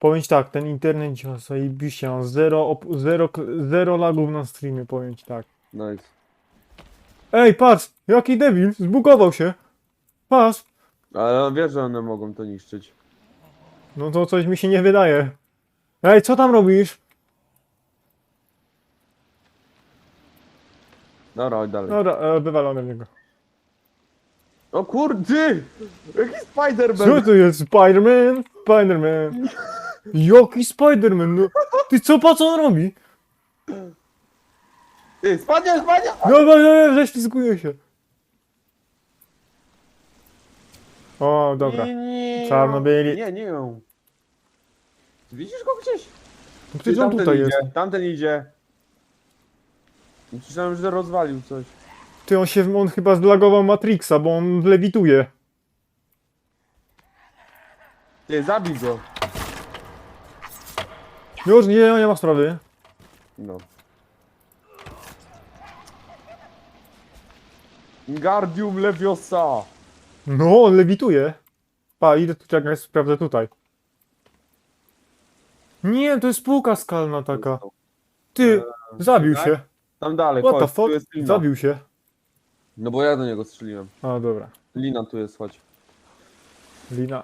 Powiem ci tak, ten internet działa zajebiście, mam zero, op- zero, zero lagów na streamie, powiem ci tak. Nice. Ej, patrz, jaki debil, zbugował się. Patrz, Ale wiesz, że one mogą to niszczyć. no to coś mi się nie wydaje. Ej, co tam robisz? Dobra, chodź dalej. Dobra, e, wywalony w niego. O kurde! Jaki Spider-Man! Co to jest? Spider-Man? Spider-Man. Jaki Spider-Man? No, ty co, po co on robi? Ty, spadnie, spadnie! No, no, no, ześlizguje się. O, dobra. Nie, nie, Czarnobyli. Nie, nie ją. Widzisz go gdzieś? No Przecież on tamten tutaj idzie, jest. Tamten idzie. Myślałem, że rozwalił coś. Ty, on się, on chyba zlagował Matrixa, bo on lewituje. Ty, zabij go. Już, nie, nie ma sprawy. No. Guardium Leviosa! No, on lewituje. Pa, idę tu, czekaj, sprawdzę tutaj. Nie, to jest spółka skalna taka. Ty, zabił tak? się. Tam dalej, What the chodź, tu fuck? jest lina. Zabił się. No bo ja do niego strzeliłem. A, dobra. Lina tu jest, chodź. Lina.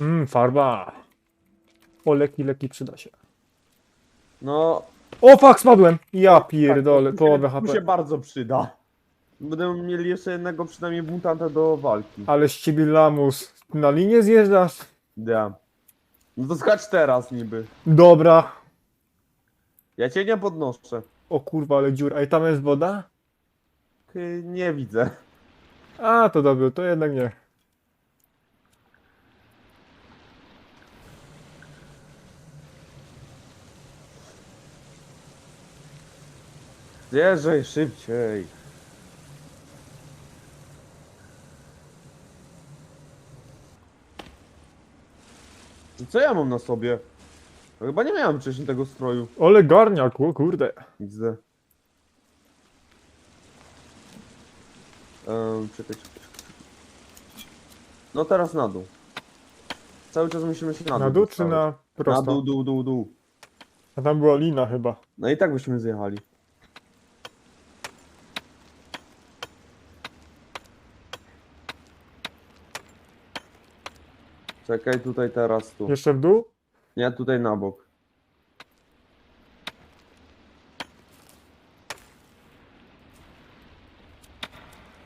Mmm, farba. O, leki, leki przyda się. No, O, fuck, spadłem! Ja pierdolę, tak, połowę tu się HP. bardzo przyda. Będę mieli jeszcze jednego przynajmniej mutanta do walki. Ale z ciebie lamus. Na linię zjeżdżasz? Ja. No to skacz teraz niby. Dobra. Ja cię nie podnoszę. O kurwa, ale dziura. Ej, tam jest woda? Ty, Nie widzę. A, to dobrze, to jednak nie. Zjeżdżaj szybciej. I Co ja mam na sobie? Chyba nie miałem wcześniej tego stroju. Ole garniak, o kurde. Widzę. Um, czekaj, czekaj. No teraz na dół. Cały czas musimy się na dół. Na dół czy na Na prosto? dół, dół, dół, dół. A tam była lina chyba. No i tak byśmy zjechali. Czekaj, tutaj teraz tu. Jeszcze w dół? Nie, tutaj na bok.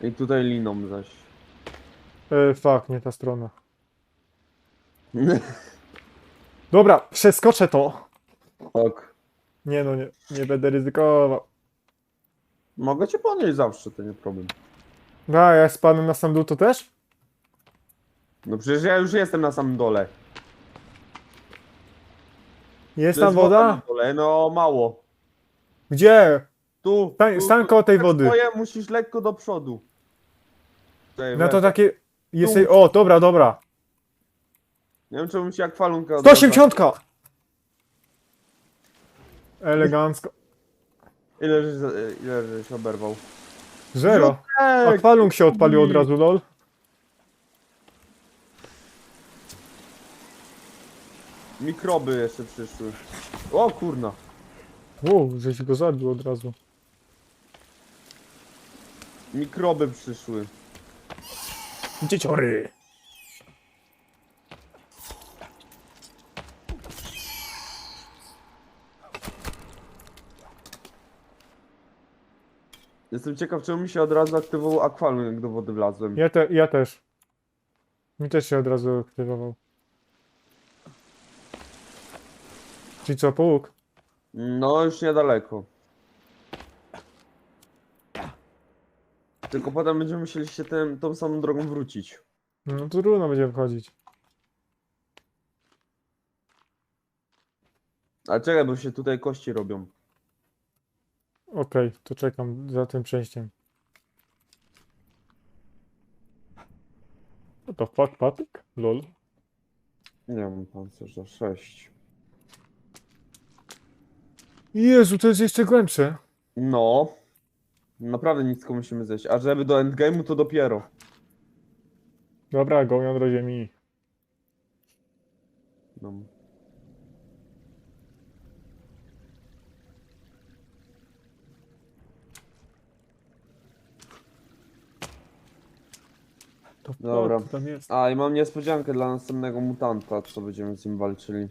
I tutaj liną zaś. E, fuck, nie ta strona. Dobra, przeskoczę to. Ok. Nie no, nie, nie będę ryzykował. Mogę cię podnieść zawsze, to nie problem. A, ja spadłem na sam dół, to też? No przecież ja już jestem na samym dole. Jest To tam woda? na dole, no mało. Gdzie? Tu. Stań, tu, stań tu, koło tej tak wody. Stoję, musisz lekko do przodu. Czekaj, No to takie... Jesteś... O, dobra, dobra. Nie wiem, czemu ci jak falunka... 180! Elegancko. Ile żeś, ile żeś oberwał? Zero. A Ej, kwalung się odpalił od razu, lol. Mikroby jeszcze przyszły. O kurna. Wow, żeś go zabił od razu. Mikroby przyszły. Dzieciory. Jestem ciekaw, czemu mi się od razu aktywował akwalun, jak do wody wlazłem. Ja, te, ja też. Mi też się od razu aktywował. Czyli co, połóg? No, już niedaleko. Tylko potem będziemy musieli się tym, tą samą drogą wrócić. No to trudno będzie wchodzić. Ale czekaj, bo się tutaj kości robią. Okej, to czekam za tym przejściem. What the fuck, patyk? Lol. Nie mam pancerza 6. Jezu, to jest jeszcze głębsze. No. Naprawdę nisko musimy zejść. A żeby do endgame'u to dopiero. Dobra, go jądro ziemi. No. To Dobra. co tam jest. A i mam niespodziankę dla następnego mutanta, co będziemy z nim walczyli.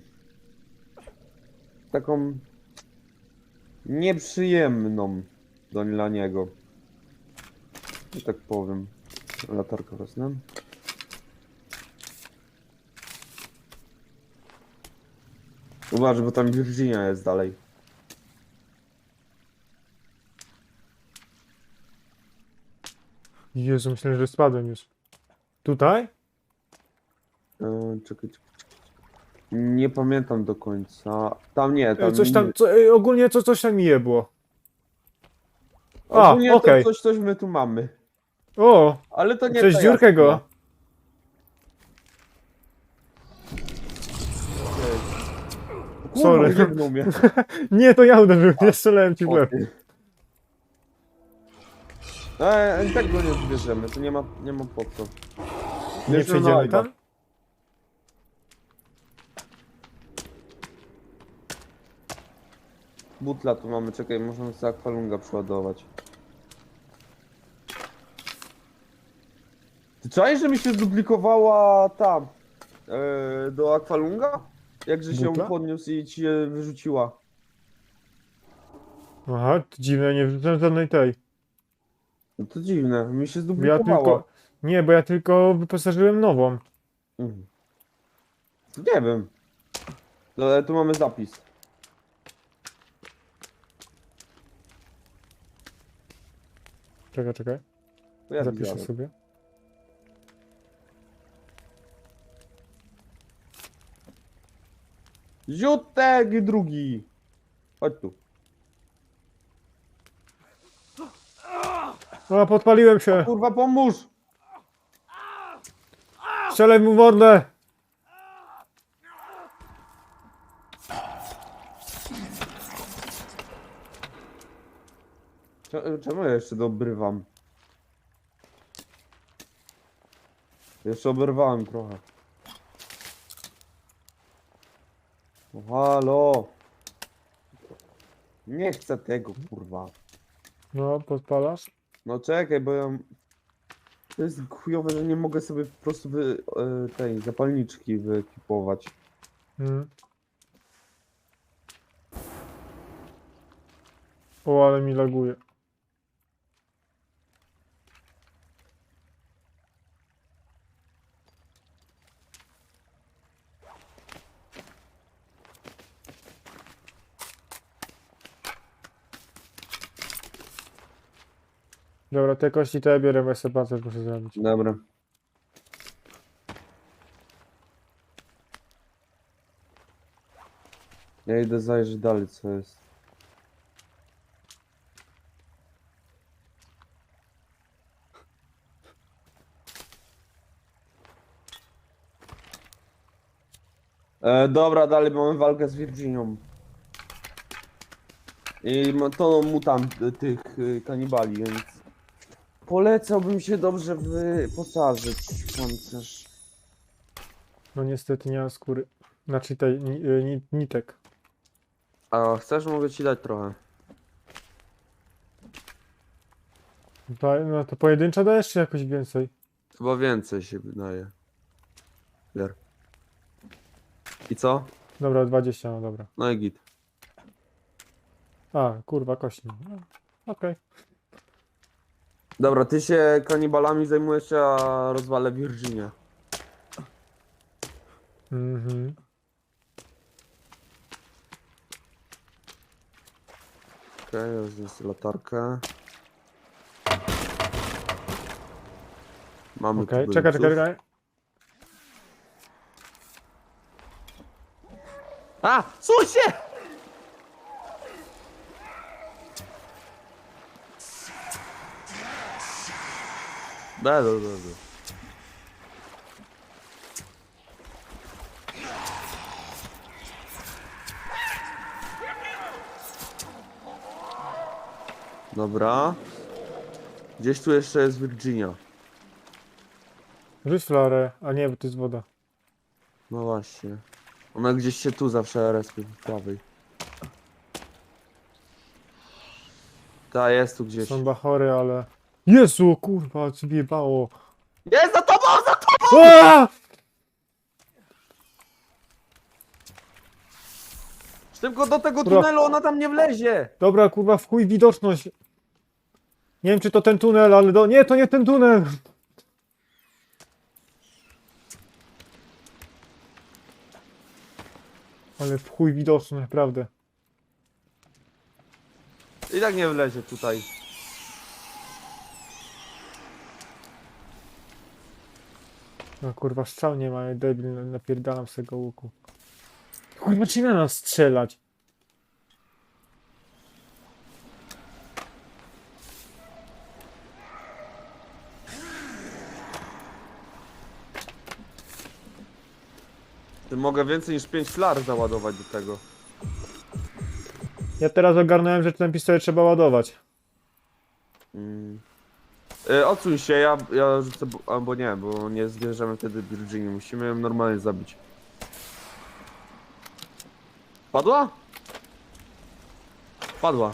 Taką nieprzyjemną dla niego. I tak powiem. Latarka wezmę. Uważaj, bo tam Virginia jest dalej. Jezu, myślałem, że spadłem już. Tutaj? Czekaj, czekaj, czekaj. Nie pamiętam do końca. Tam nie, E, tam Coś tam, co, e, ogólnie co, coś tam jebło. Ogólnie A, okej. to coś, coś my tu mamy. O, Ale to nie Coś ta dziurkę go. Kurwa, Sorry. jebnął mnie. nie, to ja uderzyłem, nie strzelałem ci w łeb. E, i tak go nie zbierzemy, to nie ma, nie ma po co. Nie przejdziemy live'a. tam? Butla tu mamy, czekaj, możemy sobie akwalunga przeładować. Ty czaisz, że mi się zduplikowała ta e, do akwalunga? Jakże się Butla? podniósł i ci je wyrzuciła. Aha, to dziwne, nie wrzucałem żadnej tej. No to dziwne, mi się Ja zduplikowała. tylko... Nie, bo ja tylko wyposażyłem nową. Mhm. Nie wiem. No, ale tu mamy zapis. Czekaj, czekaj. To ja Zapiszę widziałem. sobie. Ziutek i drugi. Chodź tu. O, podpaliłem się! Kurwa, pomóż! Strzelaj mu w mordę! Cze- Czemu ja jeszcze dobrywam? Jeszcze oberwałem trochę. Halo! Nie chcę tego, kurwa. No, podpalasz? No czekaj, bo ja... To jest chujowe, że nie mogę sobie po prostu wy, e, tej zapalniczki wyekipować. Mm. O, ale mi laguje. Dobra, te kości to ja biorę, bo ja sobie muszę zrobić. Dobra. Ja idę zajrzeć dalej, co jest. E, dobra, dalej mamy walkę z Virginią. I ma- toną mutant y, tych y, kanibali, więc polecałbym się dobrze wyposażyć w pancerz. No niestety nie mam skóry. Znaczy tej ni, y, ni, nitek. A chcesz, mogę ci dać trochę. To, no to pojedynczo dajesz czy jakoś więcej? Chyba więcej się wydaje. Bier. I co? Dobra, 20, no dobra. No i git. A, kurwa, kości. No, Okej. Dobra, ty się kanibalami zajmujesz, a rozwalę Virginię. Mhm. Okej, okay, jest latarkę. Mamy Okej, tu czekaj, czekaj, czekaj. A! Suń da, da. Dobra. Gdzieś tu jeszcze jest Virginia. Rzuć flarę, a nie, bo to jest woda. No właśnie. Ona gdzieś się tu zawsze respie w prawej. Ta jest tu gdzieś. Są bachory, ale... Jezu, kurwa, co wjebało. Jest za tobą, za tobą! Aaa! Szybko do tego Kurwa. tunelu, ona tam nie wlezie! Dobra, kurwa, w chuj widoczność. Nie wiem, czy to ten tunel, ale do... Nie, to nie ten tunel! Ale w chuj widoczność, naprawdę. I tak nie wlezie tutaj. No kurwa, strzał nie ma, debil, napierdalam z tego łuku. Kurwa, czy na nas strzelać? Ty mogę więcej niż 5 flar załadować do tego. Ja teraz ogarnąłem, że ten pistolet trzeba ładować. Mm. Y, odsuń się, ja, ja rzucę, bu- albo nie, bo nie zbierzemy wtedy Virginii. Musimy ją normalnie zabić. Padła? Padła.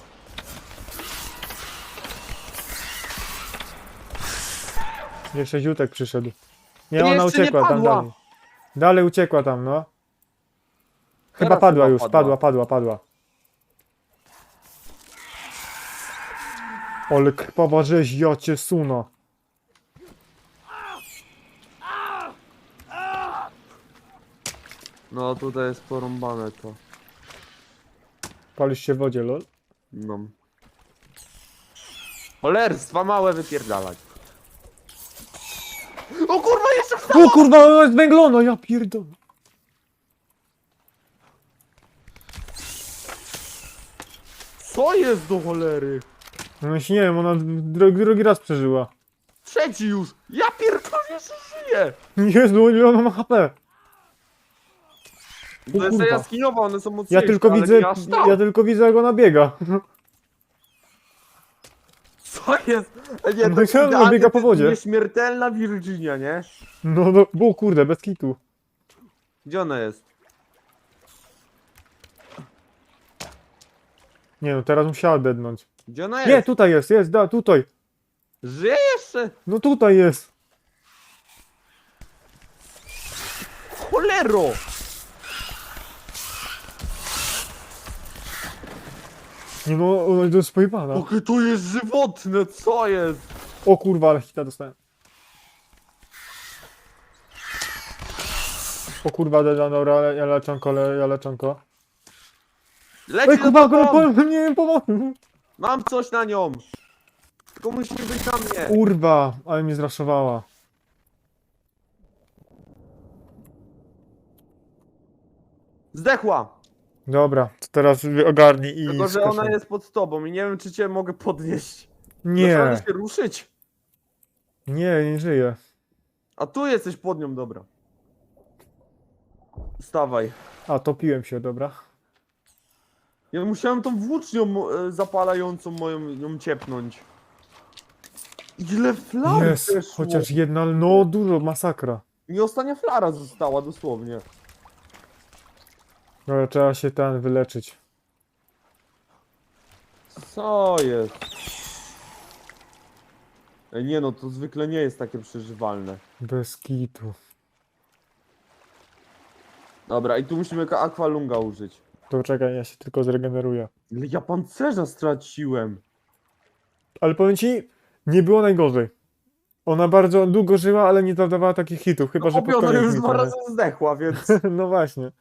Jeszcze ziutek przyszedł. Nie, ona jeszcze nie uciekła tam padła. dalej. Dalej uciekła tam, no. Chyba Teraz padła chyba już, padła. padła, padła, Ale krwawa rzeź, ja cię suno. No tutaj jest porąbane to. Palisz się w wodzie, lol. No. Cholerstwa małe wypierdalać. O kurwa, jeszcze w... O kurwa, jest węglona, ja pierdolę. Co jest do cholery? No jeśli nie wiem, ona drugi, drugi raz przeżyła. Trzeci już! Ja pierdolę, jeszcze żyję! Jezu, ile ona ma HP. To jest ta kurwa. jaskiniowa, one są Ja mocniejsze, tylko ale widzę, nie aż tak. ja tylko widzę jak ona biega. Co jest? Ej, Nie, No to i co, no, idealnie biega po to jest wodzie. Nieśmiertelna Virginia, nie? No, no, bo kurde, bez kitu. Gdzie ona jest? Nie no, teraz musiała dednąć. Gdzie ona jest? Nie, tutaj jest, jest, da, tutaj. Żyje jeszcze? No tutaj jest. Cholero! Nie no, ona jest pojebana. Jakie to jest żywotne, co jest? O kurwa, ale hita dostałem. O kurwa, dobra, ale ja leczonko, ale ja leczonko. Leci Ej kurwa, kurwa, nie wiem, pomocy. Mam coś na nią! Tylko musi być na mnie! Kurwa, ale mnie zraszowała. Zdechła! Dobra, to teraz ogarnij i Tylko, że ona jest pod tobą i nie wiem, czy cię mogę podnieść. Dasz Nie, się ruszyć? nie, nie żyje. A tu jesteś pod nią, dobra. Stawaj. A, topiłem się, dobra. Ja musiałem tą włócznią e, zapalającą moją ją ciepnąć. Ile flar Jest, chociaż jedna, no dużo, masakra. Mi ostatnia flara została dosłownie. Dobra, trzeba się ten wyleczyć. Co jest? Ej, nie no, to zwykle nie jest takie przeżywalne. Bez kitu. Dobra, i tu musimy ka- akwalunga użyć. To czekaj, ja się tylko zregeneruję. Ile ja pancerza straciłem. Ale powiem ci, nie było najgorzej. Ona bardzo długo żyła, ale nie zadawała takich hitów, chyba że pod Obie ona koniec już mi dwa razy zdechła, więc No właśnie.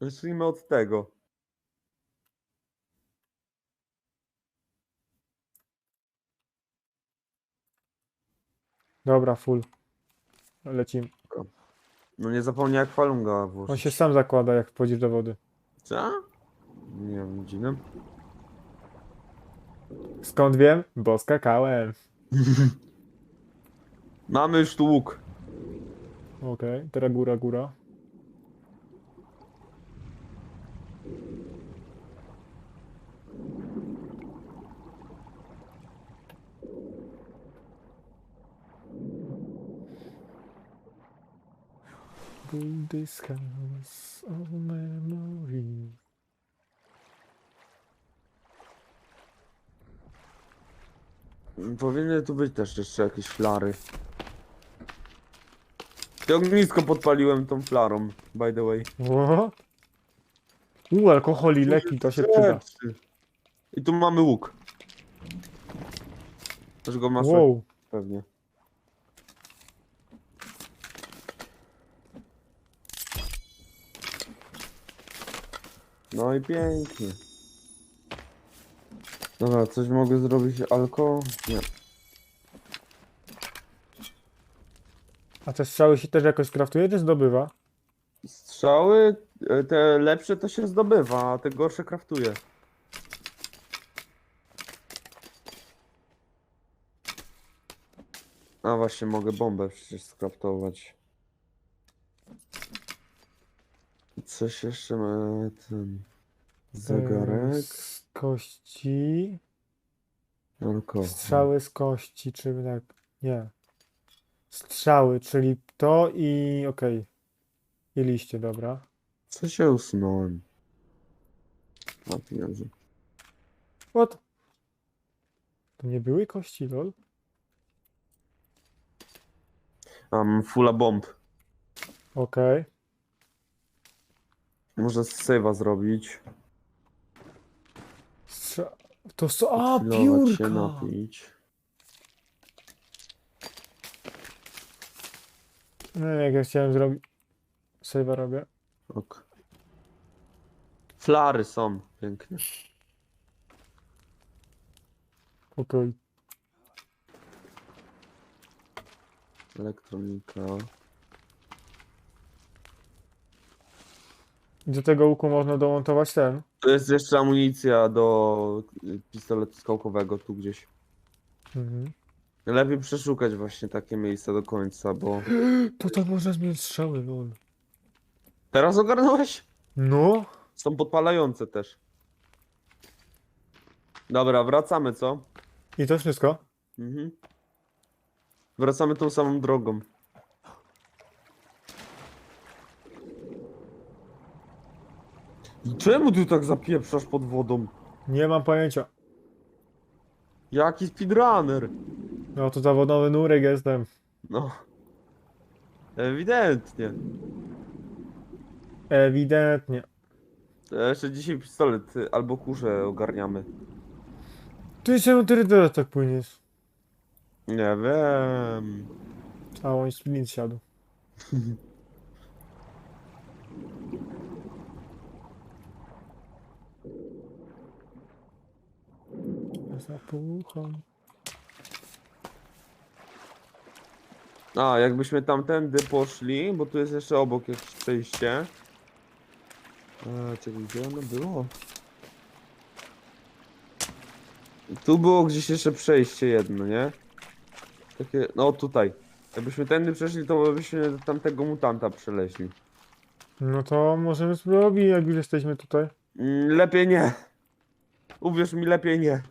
zacznijmy od tego. Dobra, full. Lecimy. No nie zapomnij akwalunga włożyć. On się sam zakłada, jak wchodzisz do wody. Co? Nie wiem, dziwne. Skąd wiem? Bo skakałem. Mamy już tu łuk. Okej, teraz góra, góra. Build this house of memories. Powinny tu być też jeszcze jakieś flary. Ty ognisko podpaliłem tą flarą, by the way. What? U, alkohol i leki, to się przyda. I tu mamy łuk. Też go masz Wow. pewnie. No i pięknie. Dobra, coś mogę zrobić alko? Nie. A te strzały się też jakoś skraftuje, czy zdobywa? Strzały, e, te lepsze to się zdobywa, a te gorsze kraftuje. A właśnie, mogę bombę przecież skraftować. Coś jeszcze ma ten zegarek, Z kości. alkohol. Strzały z kości, czy tak? Nie. Strzały, czyli to i okej. I liście, dobra. Co się usunąłem? Na pieniądze. What? To nie były kości, lol? Mam fulla bomb. Okej. Może save'a zrobić. To co? A, Chwilować się piórka! napić. No jak ja chciałem zrobić... Save'a robię. Ok. Flary są piękne. Okej. Elektronika. Do tego łuku można domontować ten. Tu jest jeszcze amunicja do y, pistoletu skałkowego tu gdzieś. Mhm. Lepiej przeszukać właśnie takie miejsca do końca, bo... To tam można zmienić strzały, lol. Teraz ogarnąłeś? No? Są podpalające też. Dobra, wracamy, co? I to wszystko? Mhm. Wracamy tą samą drogą. Czemu ty tak zapieprzasz pod wodą? Nie mam pojęcia. Jaki speedrunner? No to zawodowy nurek jestem. No. Ewidentnie. Ewidentnie. To Jeszcze dzisiaj pistolet y, albo kuszę ogarniamy. Ty ty teraz tak płyniesz? Nie wiem. A on splint siadł. Zapucham. A, jakbyśmy tamtędy poszli, bo tu jest jeszcze obok jakieś przejście. A, czekaj, gdzie ono było? Tu było gdzieś jeszcze przejście jedno, nie? Takie, no tutaj. Jakbyśmy tędy przeszli, to byśmy do tamtego mutanta przeleźli. No to możemy spróbować, jak już jesteśmy tutaj. Mm, lepiej nie. Uwierz mi, lepiej nie.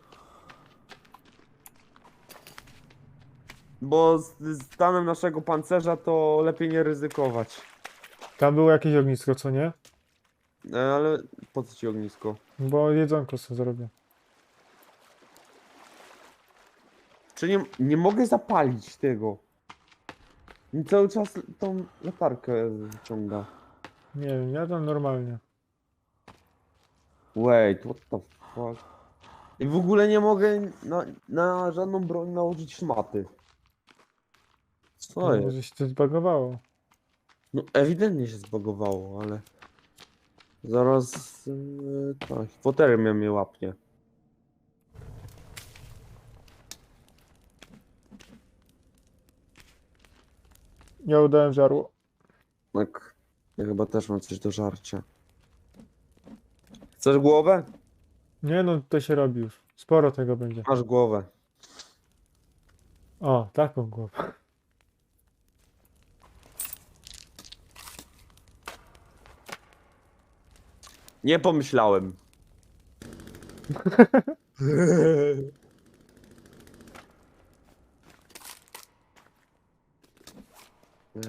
Bo z z stanem naszego pancerza to lepiej nie ryzykować. Tam było jakieś ognisko, co nie? E, ale po co ci ognisko? Bo jedzonko sobie zrobię. Czy nie, nie mogę zapalić tego? Mi cały czas tą latarkę wyciąga. Nie wiem, ja tam normalnie. Wait, what the fuck? I w ogóle nie mogę na, na żadną broń nałożyć szmaty. Co No, jest? może się to zbagowało. No ewidentnie się zbagowało, ale... Zaraz... Yy, tak, hipotermia mnie łapnie. Ja udałem żarło. Tak, ja chyba też mam coś do żarcia. Chcesz głowę? Nie no, to się robi już. Sporo tego będzie. Masz głowę. O, taką głowę. Nie pomyślałem.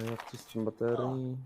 Jak tu z tym baterii?